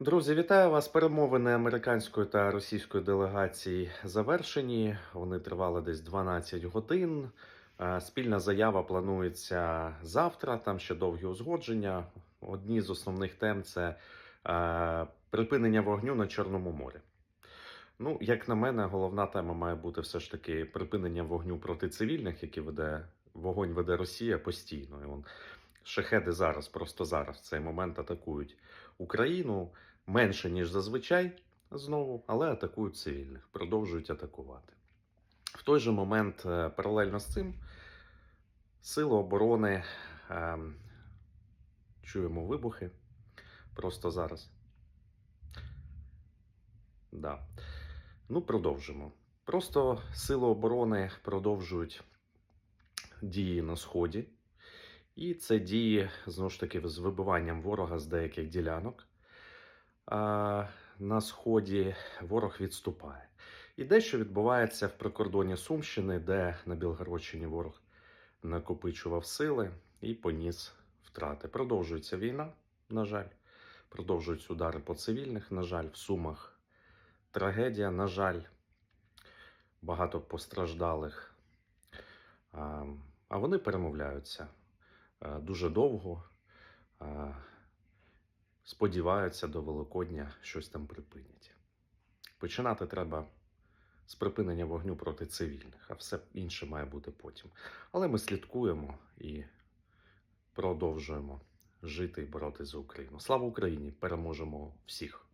Друзі, вітаю вас. Перемовини американської та російської делегацій завершені. Вони тривали десь 12 годин. Е, Спільна заява планується завтра. Там ще довгі узгодження. Одні з основних тем це е, припинення вогню на Чорному морі. Ну, як на мене, головна тема має бути все ж таки припинення вогню проти цивільних, які веде вогонь веде Росія постійно. І вон, шахеди зараз, просто зараз в цей момент атакують Україну менше, ніж зазвичай, знову, але атакують цивільних, продовжують атакувати. В той же момент, е, паралельно з цим, Сили оборони е, чуємо вибухи просто зараз. Да. Ну, продовжимо. Просто Сили оборони продовжують дії на Сході. І це дії, знову ж таки, з вибиванням ворога з деяких ділянок. А на Сході ворог відступає. І дещо відбувається в прикордоні Сумщини, де на Білгородщині ворог накопичував сили і поніс втрати. Продовжується війна, на жаль. Продовжуються удари по цивільних, на жаль, в Сумах трагедія, на жаль, багато постраждалих. А, вони перемовляються дуже довго. е, Сподіваються, до Великодня щось там припинять. Починати треба з припинення вогню проти цивільних, а все інше має бути потім. Але ми слідкуємо і продовжуємо жити і боротися за Україну. Слава Україні! Переможемо всіх!